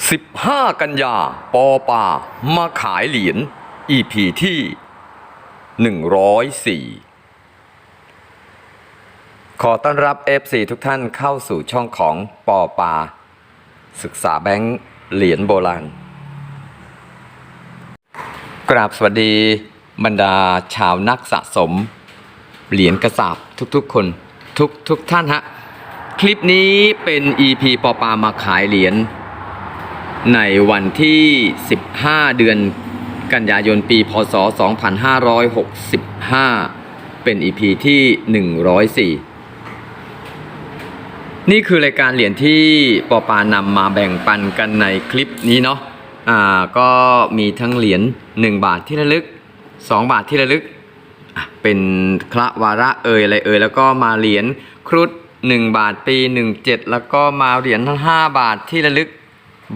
15 กันยา ปอปามาขายเหรียญ EP ที่ 104 ขอต้อนรับ FC ทุกท่านเข้าสู่ช่องของปอปาศึกษาแบงค์เหรียญโบราณ กราบสวัสดีบรรดาชาวนักสะสม เหรียญกระสาบทุกๆ คนทุกทุกท่านฮะ คลิปนี้เป็น EP ปอปามาขายเหรียญ ในวันที่ 15 เดือนกันยายนปี พศ 2565 เป็น EP ที่ 104 นี่คือรายการเหรียญที่ปอปานำมาแบ่งปันกันในคลิปนี้เนาะอ่าก็มีทั้งเหรียญ1บาทที่ระลึก 2 บาทที่ระลึก เป็นคละวาระเอ่ยอะไรเอ่ยแล้วก็มาเหรียญครุฑ1บาทปี 17 แล้วก็มาเหรียญทั้ง5บาทที่ระลึก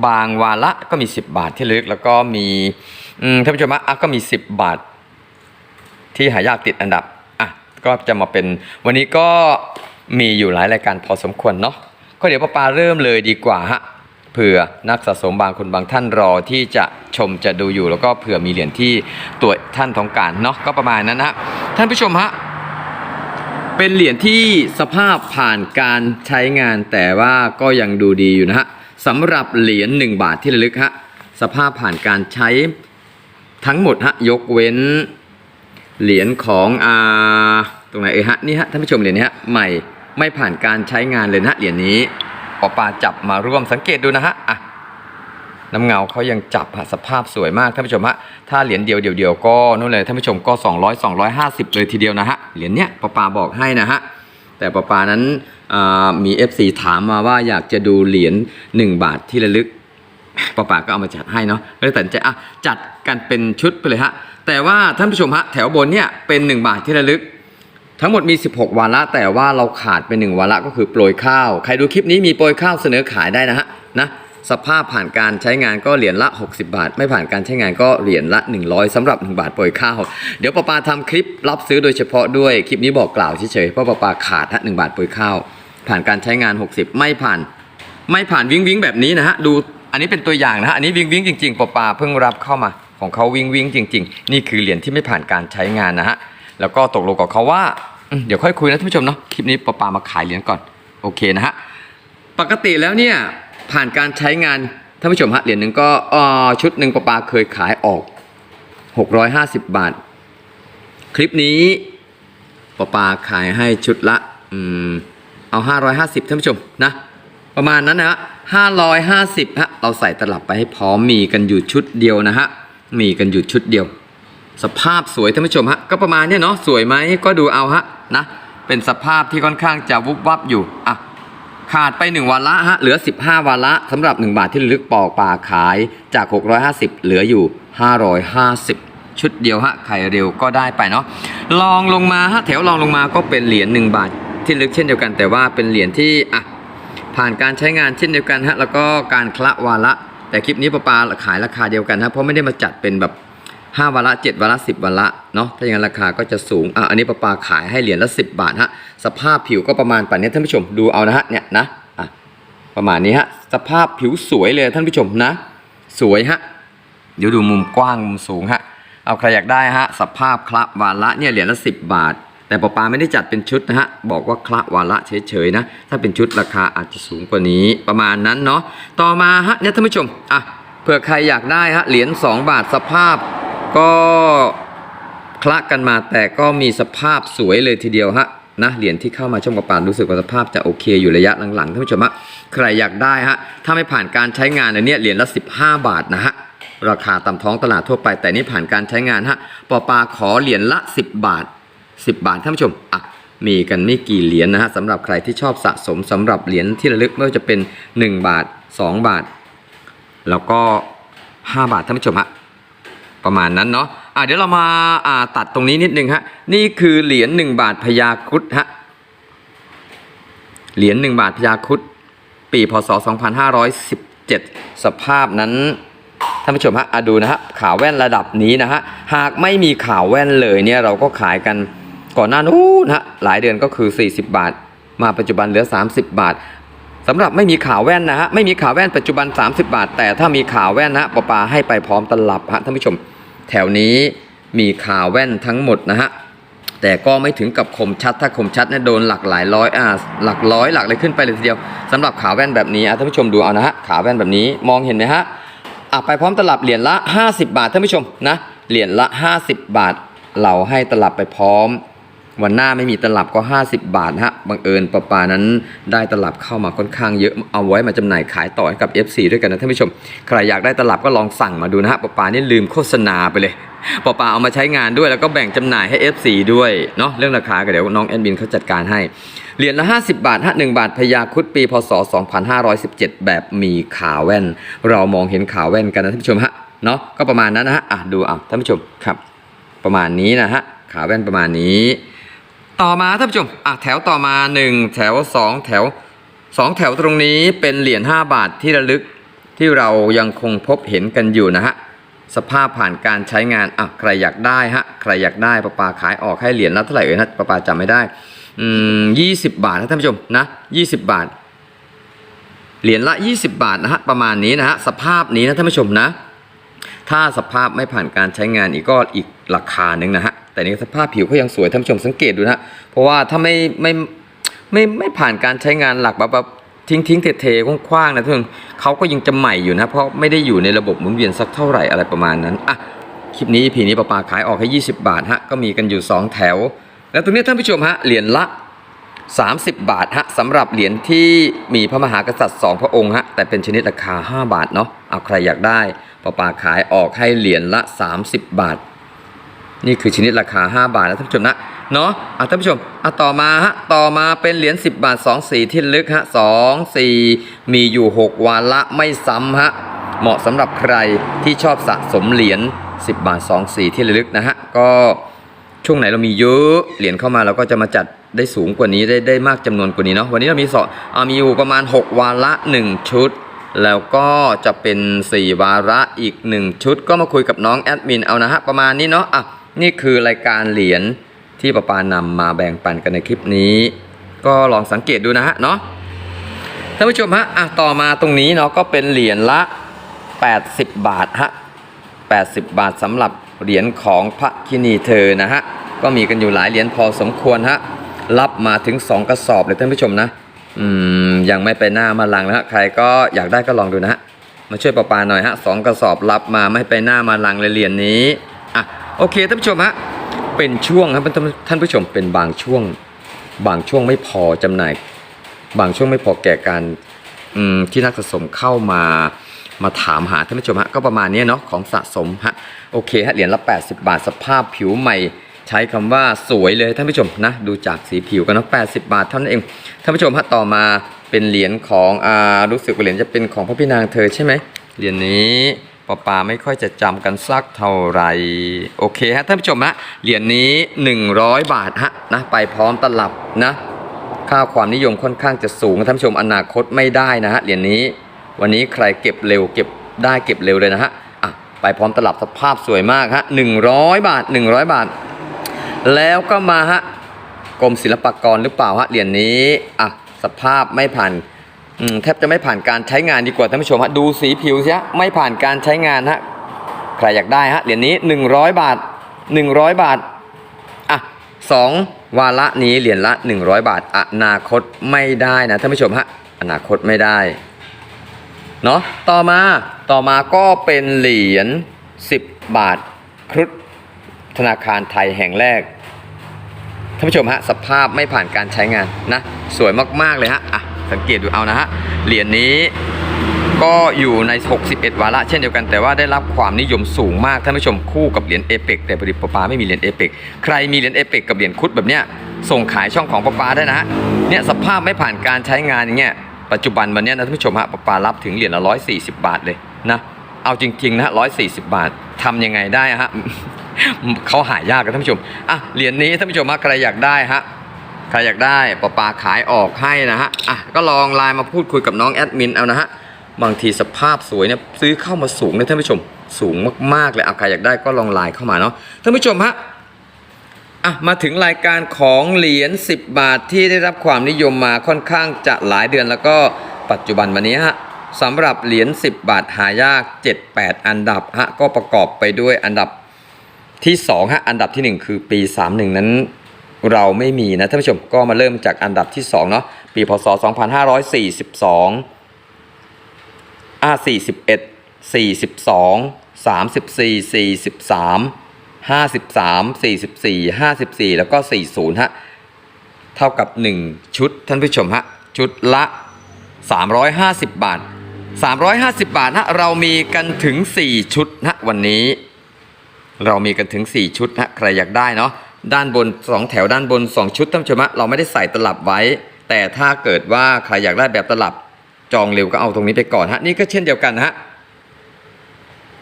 บางวาระก็มี 10 บาทที่ลึก แล้วก็มีท่านผู้ชมฮะอะก็มี 10 บาท ที่หายากติดอันดับอะก็จะมาเป็นวันนี้ก็มีอยู่หลายรายการพอสมควรเนาะก็เดี๋ยวป้าปาเริ่มเลยดีกว่าฮะเผื่อนักสะสมบางคนบางท่านรอที่จะชมจะดูอยู่ แล้วก็เผื่อมีเหรียญที่ตัวท่านต้องการเนาะก็ประมาณนั้นนะฮะท่านผู้ชมฮะเป็นเหรียญที่สภาพผ่านการใช้งานแต่ว่าก็ยังดูดีอยู่นะฮะ สำหรับเหรียญ1บาทที่ระลึกฮะสภาพผ่านการใช้ทั้งหมดฮะยกเว้นเหรียญของอ่าตรงไหนเอ่ยฮะนี่ฮะท่านผู้ชมเหรียญนี้ฮะใหม่ไม่ผ่านการใช้งานเลยนะฮะเหรียญนี้ปอปาจับมาร่วมสังเกตดูนะฮะอะน้ำเงาเขายังจับฮะสภาพสวยมากท่านผู้ชมฮะถ้าเหรียญเดียวเดียวเดียวก็นู่นเลยท่านผู้ชมก็ 200 250 เลยทีเดียวนะฮะเหรียญเนี้ยปอปาบอกให้นะฮะแต่ปอปานั้น มี FC ถามมาว่าอยากจะดูเหรียญ1 บาทที่ระลึกป้าป่าก็เอามาจัดให้เนาะก็เลยตัดใจอะจัดกันเป็นชุดไปเลยฮะ แต่ว่าท่านผู้ชมฮะแถวบนเนี่ยเป็น 1 บาทที่ระลึก ทั้งหมดมี 16 วาระ แต่ว่าเราขาดไป1วาระก็คือโปรยข้าว ใครดูคลิปนี้มีโปรยข้าวเสนอขายได้นะฮะนะสภาพผ่านการใช้งานก็เหรียญละ 60 บาท ไม่ผ่านการใช้งานก็เหรียญละ 100สำหรับ 1 บาทโปรยข้าว เดี๋ยวป้าปาทำคลิปรับซื้อโดยเฉพาะด้วยคลิปนี้บอกกล่าวเฉยๆเพราะป้าปาขาดฮะ1บาทโปรยข้าว ผ่านการใช้งาน 60 ไม่ผ่าน ไม่ผ่านวิงวิงแบบนี้นะฮะดูอันนี้เป็นตัวอย่างนะฮะอันนี้วิงวิงจริงๆปอปาเพิ่งรับเข้ามา ของเขาวิงวิงจริง ๆ นี่คือเหรียญที่ไม่ผ่านการใช้งานนะฮะแล้วก็ตกลงกับเขาว่าเดี๋ยวค่อยคุยนะท่านผู้ชมเนาะคลิปนี้ปอปามาขายเหรียญก่อนโอเคนะฮะปกติแล้วเนี่ยผ่านการใช้งานท่านผู้ชมฮะเหรียญหนึ่งก็ออชุดหนึ่งปอปาเคยขายออก 650 บาท คลิปนี้ปอปาขายให้ชุดละอืม เอา 550ท่านผู้ชมนะ ประมาณนั้นนะฮะ550ฮะเราใส่ตลับไปให้พร้อมมีกันอยู่ชุดเดียวนะฮะมีกันอยู่ชุดเดียว สภาพสวยท่านผู้ชมฮะก็ประมาณเนี้ยเนาะสวยไหมก็ดูเอาฮะนะเป็นสภาพที่ค่อนข้างจะวุบวับอยู่อะขาดไป 1วาระฮะเหลือ 15วาระสำหรับ 1 บาทที่ลึกปอกป่าขายจาก 650 เหลืออยู่ 550 ชุดเดียวฮะใครเร็วก็ได้ไปเนาะลองลงมาฮะแถวลองลงมาก็เป็นเหรียญ1บาท ที่ลึกเช่นเดียวกัน แต่ว่าเป็นเหรียญที่อะผ่านการใช้งานเช่นเดียวกันฮะแล้วก็การคละวาระ แต่คลิปนี้ปาปาขายราคาเดียวกันฮะเพราะไม่ได้มาจัดเป็นแบบ5วาระ7วาระ10วาระเนาะถ้าอย่างนั้นราคาก็จะสูงอะอันนี้ปาปาขายให้เหรียญละ 10 บาทฮะสภาพผิวก็ประมาณป่านนี้ท่านผู้ชมดูเอานะฮะเนี่ยนะอะประมาณนี้ฮะสภาพผิวสวยเลยท่านผู้ชมนะ สวยฮะเดี๋ยวดูมุมกว้างมุมสูงฮะเอาใครอยากได้ฮะสภาพคละวาระเนี่ยเหรียญละ 10 บาท แต่ปอปาไม่ได้จัดเป็นชุดนะฮะ บอกว่าคละวาระเฉยๆนะ ถ้าเป็นชุดราคาอาจจะสูงกว่านี้ประมาณนั้นเนาะ ต่อมาฮะเนี่ยท่านผู้ชม อะ เผื่อใครอยากได้ฮะ เหรียญ2 บาทสภาพ ก็คละกันมาแต่ก็มีสภาพสวยเลยทีเดียวฮะนะเหรียญที่เข้ามาช่องปอปารู้สึกว่าสภาพจะโอเคอยู่ระยะหลังๆท่านผู้ชมฮะใครอยากได้ฮะถ้าไม่ผ่านการใช้งานเนี้ยเหรียญละ 15 บาทนะฮะราคาตามท้องตลาดทั่วไปแต่นี่ผ่านการใช้งานฮะปอปาขอเหรียญละ 10 บาท 10 บาทท่านผู้ชมอะมีกันไม่กี่เหรียญนะฮะสำหรับใครที่ชอบสะสมสำหรับเหรียญที่ระลึกไม่ว่าจะเป็น 1 บาท 2 บาท แล้วก็ 5 บาทท่านผู้ชมฮะประมาณนั้นเนาะอะเดี๋ยวเรามาอ่าตัดตรงนี้นิดนึงฮะนี่คือเหรียญ1บาทพญาครุฑฮะเหรียญ1บาทพญาครุฑปีพศ 2517 สภาพนั้นท่านผู้ชมฮะดูนะฮะขาวแว่นระดับนี้นะฮะหากไม่มีขาวแว่นเลยเนี่ยเราก็ขายกัน ก่อนหน้านู้นฮะหลายเดือนก็คือ 40 บาท มาปัจจุบันเหลือ 30 บาทสำหรับไม่มีขาแว่นนะฮะไม่มีขาแว่นปัจจุบัน 30 บาท แต่ถ้ามีขาแว่นนะฮะปาให้ไปพร้อมตลับฮะท่านผู้ชม แถวนี้มีขาแว่นทั้งหมดนะฮะแต่ก็ไม่ถึงกับคมชัดถ้าคมชัดเนี่ยโดนหลักหลายร้อยอ่าหลักร้อยหลักเลยขึ้นไปเลยทีเดียวสำหรับขาแว่นแบบนี้ท่านผู้ชมดูเอานะฮะขาแว่นแบบนี้มองเห็นไหมฮะอะไปพร้อมตลับเหรียญละ 50 บาทท่านผู้ชมนะเหรียญละ 50 บาท เราให้ตลับไปพร้อม วันหน้าไม่มีตลับก็ 50 บาทฮะบังเอิญปะปานั้นได้ตลับเข้ามาค่อนข้างเยอะเอาไว้มาจำหน่ายขายต่อให้กับ FC ด้วยกันนะท่านผู้ชม ใครอยากได้ตลับก็ลองสั่งมาดูนะฮะปะปานี่ลืมโฆษณาไปเลยปะปาเอามาใช้งานด้วยแล้วก็แบ่งจำหน่ายให้ FC ด้วยเนาะเรื่องราคาก็เดี๋ยวน้องแอดมินเขาจัดการให้เหรียญละ 50 บาทฮะ1บาทพญาคุดปีพศ 2517 แบบมีขาแว่น เรามองเห็นขาแว่นกันนะท่านผู้ชมฮะเนาะก็ประมาณนั้นนะฮะอะดูเอาท่านผู้ชมครับ ประมาณนี้นะฮะขาแว่นประมาณนี้ ต่อมาท่านผู้ชมอะแถวต่อมา 1 แถว 2 แถว 2 แถวตรงนี้เป็นเหรียญ5บาทที่ระลึกที่เรายังคงพบเห็นกันอยู่นะฮะสภาพผ่านการใช้งานอะใครอยากได้ฮะใครอยากได้ประปาขายออกให้เหรียญละเท่าไหร่เอ่ยนะประปาจำไม่ได้อืมยี่สิบบาทนะท่านผู้ชมนะยี่สิบบาท เหรียญละ20บาทนะฮะประมาณนี้นะฮะสภาพนี้นะท่านผู้ชมนะ ถ้าสภาพไม่ผ่านการใช้งานอีกก็อีกราคาหนึ่งนะฮะ แต่นี่สภาพผิวเขายังสวยท่านผู้ชมสังเกตดูนะเพราะว่าถ้าไม่ไม่ไม่ไม่ไม่ผ่านการใช้งานหลักแบบแบบทิ้งทิ้งเทเทๆคว้างๆนะทุกคนเขาก็ยังจะใหม่อยู่นะ เพราะไม่ได้อยู่ในระบบหมุนเวียนสักเท่าไหร่อะไรประมาณนั้นอะคลิปนี้พีนี้ปาปาขายออกให้20 บาทฮะก็มีกันอยู่ 2 แถว แล้วตรงนี้ท่านผู้ชมฮะเหรียญละ 30 บาทฮะสำหรับเหรียญที่มีพระมหากษัตริย์สองพระองค์ฮะแต่เป็นชนิดราคา 5 บาทเนาะเอาใครอยากได้ปอปาขายออกให้เหรียญละ 30 บาท นี่คือชนิดราคา 5 บาทนะท่านผู้ชมนะเนาะอะท่านผู้ชมอะต่อมาฮะต่อมาเป็นเหรียญ10 บาท 2 สีที่ลึกฮะ2 4 มีอยู่ 6 วาระไม่ซ้ำฮะเหมาะสำหรับใครที่ชอบสะสมเหรียญ10 บาท 2 สีที่ลึกนะฮะก็ช่วงไหนเรามีเยอะเหรียญเข้ามาเราก็จะมาจัดได้สูงกว่านี้ได้ได้มากจำนวนกว่านี้เนาะวันนี้เรามีสองอ่ามีอยู่ประมาณ 6 วาระ 1 ชุด แล้วก็จะเป็น 4 วาระอีก 1 ชุด ก็มาคุยกับน้องแอดมินเอานะฮะประมาณนี้เนาะอะ นี่คือรายการเหรียญที่ประปานำมาแบ่งปันกันในคลิปนี้ ก็ลองสังเกตดูนะฮะเนาะท่านผู้ชมฮะอะต่อมาตรงนี้เนาะก็เป็นเหรียญละ 80 บาทฮะ80 บาทสำหรับเหรียญของพระคินีเธอนะฮะก็มีกันอยู่หลายเหรียญพอสมควรฮะรับมาถึง 2 กระสอบเลยท่านผู้ชมนะอืมยังไม่ไปหน้ามาหลังนะฮะใครก็อยากได้ก็ลองดูนะฮะมาช่วยประปาหน่อยฮะสองกระสอบรับมาไม่ไปหน้ามาหลังเลยเหรียญนี้ โอเคท่านผู้ชมฮะเป็นช่วงครับท่านผู้ชมเป็นบางช่วง บางช่วงไม่พอจำหน่าย บางช่วงไม่พอแก่การอืมที่นักสะสมเข้ามามาถามหาท่านผู้ชมฮะก็ประมาณนี้เนาะของสะสมฮะโอเคฮะเหรียญละ 80 บาทสภาพผิวใหม่ ใช้คำว่าสวยเลยท่านผู้ชมนะดูจากสีผิวกันเนาะ80 บาทเท่านั้นเองท่านผู้ชมฮะต่อมาเป็นเหรียญของอ่ารู้สึกว่าเหรียญจะเป็นของพระพี่นางเธอใช่ไหมเหรียญนี้ ปอปาไม่ค่อยจะจำกันสักเท่าไหร่ โอเคฮะท่านผู้ชมฮะเหรียญนี้ 100 บาทฮะนะไปพร้อมตลับนะค่าความนิยมค่อนข้างจะสูงท่านผู้ชมอนาคตไม่ได้นะฮะเหรียญนี้ วันนี้ใครเก็บเร็วเก็บได้เก็บเร็วเลยนะฮะอะไปพร้อมตลับสภาพสวยมากฮะ100 บาท 100 บาท แล้วก็มาฮะกรมศิลปากรหรือเปล่าฮะเหรียญนี้อะสภาพไม่ผ่าน แทบจะไม่ผ่านการใช้งานดีกว่าท่านผู้ชมฮะดูสีผิวสิฮะไม่ผ่านการใช้งานฮะใครอยากได้ฮะเหรียญนี้ 100 บาท 100 บาทอะสองวาระนี้เหรียญละ 100 บาท อนาคตไม่ได้นะท่านผู้ชมฮะอนาคตไม่ได้เนาะต่อมาต่อมาก็เป็นเหรียญ10 บาทครุฑธนาคารไทยแห่งแรกท่านผู้ชมฮะสภาพไม่ผ่านการใช้งานนะ สวยมาก ๆ เลยฮะอะ สังเกตดูเอานะฮะ เหรียญนี้ก็อยู่ใน 61 วาระเช่นเดียวกัน แต่ว่าได้รับความนิยมสูงมากท่านผู้ชมคู่กับเหรียญเอเปกแต่บริปปาไม่มีเหรียญเอเปกใครมีเหรียญเอเปกกับเหรียญคุดแบบเนี้ยส่งขายช่องของปปาได้นะเนี่ยสภาพไม่ผ่านการใช้งานอย่างเงี้ยปัจจุบันวันนี้นะท่านผู้ชมฮะปปารับถึงเหรียญละ140บาทเลยนะเอาจริงๆนะ140บาททำยังไงได้ฮะเขาหายากกันท่านผู้ชมอะเหรียญนี้ท่านผู้ชมฮะใครอยากได้ฮะ รอยากได้ปอปาขายออกให้นะฮะอะก็ลองไลน์มาพูดคุยกับน้องแอดมินเอานะฮะบางทีสภาพสวยเนี่ยซื้อเข้ามาสูงเลยท่านผู้ชมสูงมากๆเลยอะใครอยากได้ก็ลองไลน์เข้ามาเนาะท่านผู้ชมฮะอะมาถึงรายการของเหรียญ10 บาทที่ได้รับความนิยมมาค่อนข้างจะหลายเดือนแล้วก็ปัจจุบันวันนี้ฮะสำหรับเหรียญ10 บาทหายาก 7-8 อันดับฮะก็ประกอบไปด้วยอันดับที่2ฮะอันดับทีหนึ่1 คือปี 31 นั้น เราไม่มีนะท่านผู้ชมก็มาเริ่มจากอันดับที่2เนาะปีพศ 2542อ่าสี่สิบเอ็ดสี่สิบสองสามสิบสี่สี่สิบสามห้าสิบสามสี่สิบสี่ห้าสิบสี่แล้วก็สี่ศูนย์ฮะ เท่ากับหนึ่งชุดท่านผู้ชมฮะ ชุดละสามร้อยห้าสิบบาทสามร้อยห้าสิบบาทฮะเรามีกันถึงสี่ชุดฮะวันนี้ เรามีกันถึง 4 ชุดฮะใครอยากได้เนาะ ด้านบน 2 แถวด้านบน 2 ชุดท่านผู้ชมเราไม่ได้ใส่ตลับไว้ แต่ถ้าเกิดว่าใครอยากได้แบบตลับจองเร็วก็เอาตรงนี้ไปก่อนฮะนี่ก็เช่นเดียวกันฮะ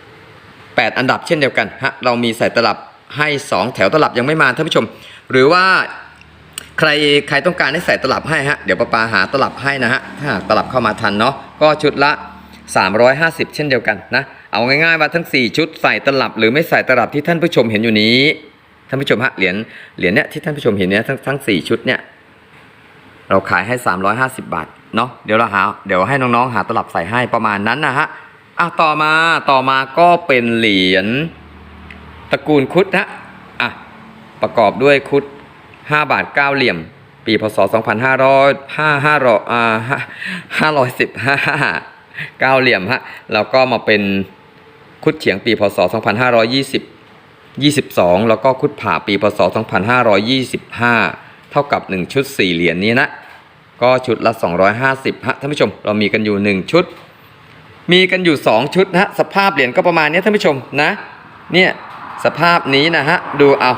8 อันดับเช่นเดียวกันฮะเรามีใส่ตลับให้ 2 แถวตลับยังไม่มาท่านผู้ชม หรือว่าใครใครต้องการให้ใส่ตลับให้ฮะเดี๋ยวป้าปาหาตลับให้นะฮะถ้าตลับเข้ามาทันเนาะก็ชุดละ 350 เช่นเดียวกันนะเอาง่ายๆว่าทั้ง 4 ชุดใส่ตลับหรือไม่ใส่ตลับที่ท่านผู้ชมเห็นอยู่นี้ ท่านผู้ชมฮะเหรียญเหรียญเนี้ยที่ท่านผู้ชมเห็นเนี้ยทั้งทั้งสี่ชุดเนี่ยเราขายให้ 350 บาทเนาะเดี๋ยวเราหาเดี๋ยวให้น้องๆหาตลับใส่ให้ประมาณนั้นนะฮะอะต่อมาต่อมาก็เป็นเหรียญตระกูลคุดนะอะประกอบด้วยคุด 5 บาท 9 เหลี่ยม ปีพศ 2500 5 5อ่า515 9 เหลี่ยมฮะแล้วก็มาเป็นคุดเฉียงปีพศ 2520 22 แล้วก็คุดผ่าปีพศ 2525 เท่ากับ 1 ชุด 4 เหรียญนี้นะ ก็ชุดละ 250ฮะท่านผู้ชม เรามีกันอยู่ 1 ชุด มีกันอยู่ 2 ชุดนะฮะ สภาพเหรียญก็ประมาณนี้ท่านผู้ชมนะ เนี่ยสภาพนี้นะฮะ ดูเอา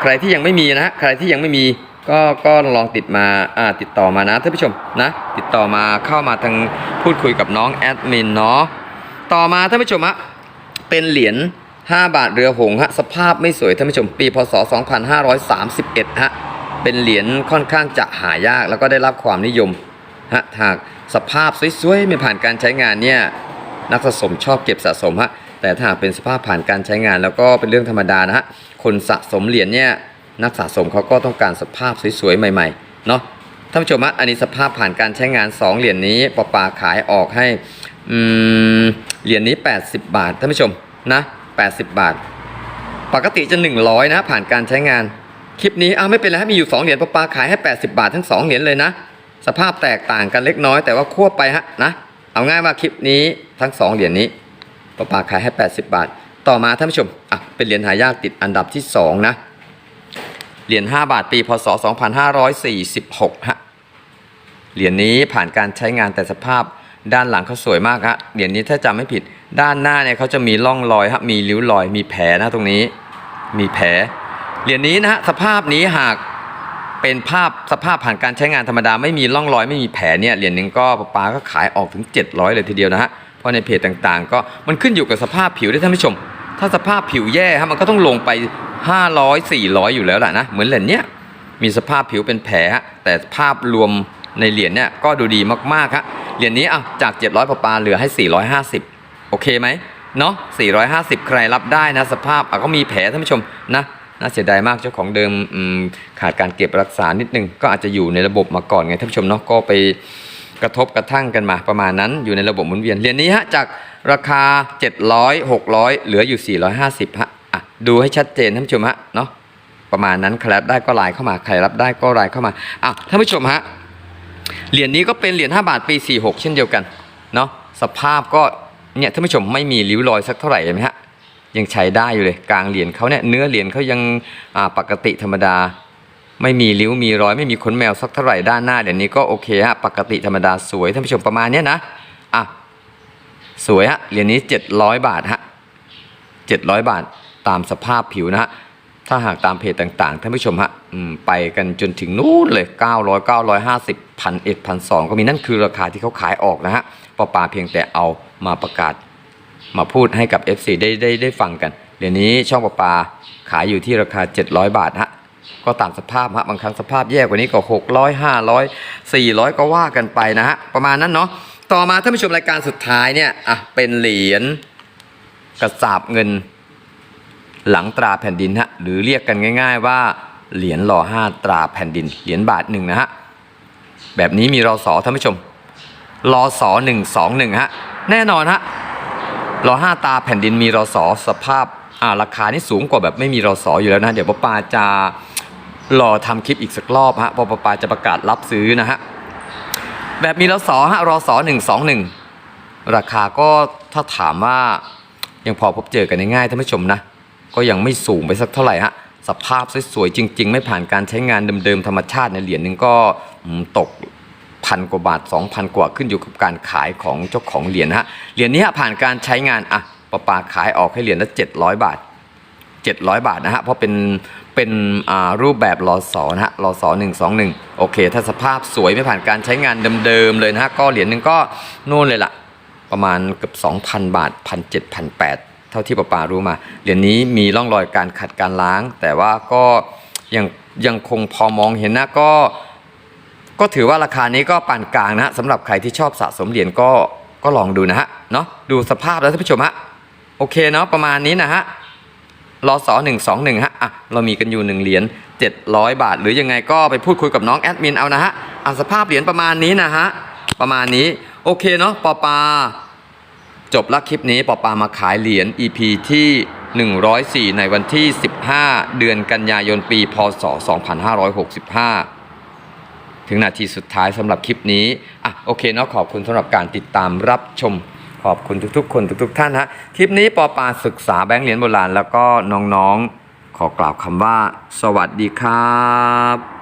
ใครที่ยังไม่มีนะใครที่ยังไม่มีก็ก็ลองติดมาอ่าติดต่อมานะท่านผู้ชมนะ ติดต่อมาเข้ามาทางพูดคุยกับน้องแอดมินเนาะต่อมาท่านผู้ชมฮะเป็นเหรียญ 5 บาทเรือหงฮะสภาพไม่สวยท่านผู้ชมปีพศ 2531ฮะเป็นเหรียญค่อนข้างจะหายากแล้วก็ได้รับความนิยมฮะหากสภาพสวยๆไม่ผ่านการใช้งานเนี่ยนักสะสมชอบเก็บสะสมฮะแต่ถ้าเป็นสภาพผ่านการใช้งาน แล้วก็เป็นเรื่องธรรมดานะฮะคนสะสมเหรียญเนี่ยนักสะสมเขาก็ต้องการสภาพสวยๆใหม่ๆเนาะท่านผู้ชมฮะอันนี้สภาพผ่านการใช้งาน 2 เหรียญนี้ปอปาขายออกให้เหรียญนี้ 80 บาทท่านผู้ชมนะ 80 บาท ปกติจะ 100 นะ ผ่านการใช้งาน คลิปนี้อ้าวไม่เป็นไรมีอยู่ 2 เหรียญปอปาขายให้ 80 บาททั้ง 2 เหรียญเลยนะ สภาพแตกต่างกันเล็กน้อยแต่ว่าควบไปฮะนะ เอาง่ายว่าคลิปนี้ทั้ง 2 เหรียญนี้ปอปาขายให้ 80 บาท ต่อมาท่านผู้ชมอะเป็นเหรียญหายากติดอันดับที่ 2 นะเหรียญ5บาทปีพศ 2546 ฮะ เหรียญนี้ผ่านการใช้งานแต่สภาพด้านหลังเขาสวยมากฮะ เหรียญนี้ถ้าจำไม่ผิด ด้านหน้าเนี่ยเขาจะมีร่องรอยฮะมีริ้วรอยมีแผลนะตรงนี้ มีแผลเหรียญนี้นะฮะสภาพนี้หากเป็นภาพสภาพผ่านการใช้งานธรรมดาไม่มีร่องรอยไม่มีแผลเนี่ยเหรียญหนึ่งก็ปาก็ขายออกถึง 700 เลยทีเดียวนะฮะเพราะในเพจต่างๆ ก็มันขึ้นอยู่กับสภาพผิวด้วยท่านผู้ชม ถ้าสภาพผิวแย่ฮะมันก็ต้องลงไป 500 400 อยู่แล้วแหละนะเหมือนเหรียญเนี้ยมีสภาพผิวเป็นแผลแต่ภาพรวมในเหรียญเนี่ยก็ดูดีมากๆฮะเหรียญนี้อะจาก 700ปาปาเหลือให้ 450 โอเคไหมเนาะ450 ใครรับได้นะสภาพอะก็มีแผลท่านผู้ชมนะน่าเสียดายมากเจ้าของเดิมมขาดการเก็บรักษานิดนึง ก็อาจจะอยู่ในระบบมาก่อนไงท่านผู้ชมเนาะก็ไปกระทบกระทั่งกันมาประมาณนั้นอยู่ในระบบหมุนเวียนเหรียญนี้ฮะจากราคา 700 600 เหลืออยู่ 450ฮะอะดูให้ชัดเจนท่านผู้ชมฮะเนาะประมาณนั้นใครรับได้ก็ไลน์เข้ามาใครรับได้ก็ไลน์เข้ามาอะท่านผู้ชมฮะเหรียญนี้ก็เป็นเหรียญ5บาทปี 46 เช่นเดียวกันเนาะสภาพก็ เนี่ยท่านผู้ชมไม่มีริ้วรอยสักเท่าไหร่เห็นไหมฮะยังใช้ได้อยู่เลยกลางเหรียญเขาเนี่ยเนื้อเหรียญเขายังปกติธรรมดา ไม่มีริ้วมีรอย ไม่มีขนแมวสักเท่าไหร่ด้านหน้าเดี๋ยวนี้ก็โอเคฮะปกติธรรมดาสวยท่านผู้ชมประมาณเนี้ยนะอะสวยฮะเหรียญนี้ 700 บาทฮะ700 บาทตามสภาพผิวนะฮะถ้าหากตามเพจต่างๆท่านผู้ชมฮะไปกันจนถึงนู้นเลย 900 950พันเอ็ดพันสองก็มีนั่นคือราคาที่เขาขายออกนะฮะ ปอปาเพียงแต่เอามาประกาศ มาพูดให้กับ FC ได้ได้ได้ฟังกันเดี๋ยวนี้ช่องปอปาขายอยู่ที่ราคา 700 บาทฮะก็ตามสภาพฮะบางครั้งสภาพแย่กว่านี้ก็ 600 500 400 ก็ว่ากันไปนะฮะประมาณนั้นเนาะต่อมาท่านผู้ชมรายการสุดท้ายเนี่ยอะเป็นเหรียญกระสาบเงินหลังตราแผ่นดินฮะหรือเรียกกันง่าย ๆ ว่าเหรียญหล่อห้าตราแผ่นดิน เหรียญบาทหนึ่งนะฮะแบบนี้มีรอสอท่านผู้ชม รอสอหนึ่งสองหนึ่งฮะ แน่นอนฮะรอห้าตาแผ่นดินมีรอสอสภาพอ่าราคานี่สูงกว่าแบบไม่มีรอสออยู่แล้วนะ เดี๋ยวป้าปาจะรอทำคลิปอีกสักรอบฮะพอป้าปาจะประกาศรับซื้อนะฮะ แบบมีรอสอฮะรอสอหนึ่งสองหนึ่งราคาก็ถ้าถามว่ายังพอพบเจอกันง่ายๆท่านผู้ชมนะ ก็ยังไม่สูงไปสักเท่าไหร่ฮะสภาพสวยๆจริง ๆ ไม่ผ่านการใช้งานเดิมๆธรรมชาติในเหรียญหนึงก็ตก พันกว่าบาท 2,000 กว่าขึ้นอยู่กับการขายของเจ้าของเหรียญนะฮะเหรียญนี้ผ่านการใช้งานอะประปาขายออกให้เหรียญละ700 บาท 700 บาทนะฮะเพราะเป็นเป็นรูปแบบรอสอนะฮะรอสอ121โอเค ถ้าสภาพสวยไม่ผ่านการใช้งานเดิมๆเลยนะฮะก็เหรียญหนึ่งก็นู่นเลยล่ะ ประมาณเกือบ2,000 บาท 1,700 1,800 เท่าที่ป้าปารู้มาเหรียญนี้มีร่องรอยการขัดการล้าง แต่ว่าก็ยังยังคงพอมองเห็นนะก็ ก็ถือว่าราคานี้ก็ปานกลางนะฮะสำหรับใครที่ชอบสะสมเหรียญก็ก็ลองดูนะฮะเนาะดูสภาพแล้วท่านผู้ชมฮะโอเคเนาะประมาณนี้นะฮะรอสอหนึ่งสองหนึ่งฮะอะเรามีกันอยู่หนึ่งเหรียญเจ็ดร้อยบาท หรือยังไงก็ไปพูดคุยกับน้องแอดมินเอานะฮะอะสภาพเหรียญประมาณนี้นะฮะประมาณนี้โอเคเนาะปอปาจบละคลิปนี้ปอปามาขายเหรียญ EP ที่ 104 ในวันที่ 15 เดือนกันยายนปี พศ 2565 ถึงนาทีสุดท้ายสำหรับคลิปนี้อะโอเคเนาะขอบคุณสำหรับการติดตามรับชมขอบคุณทุกๆ คนทุก ๆ ท่านฮะคลิปนี้ปอปาศึกษาแบงค์เหรียญโบราณแล้วก็น้องๆ ขอกล่าวคำว่า สวัสดีครับ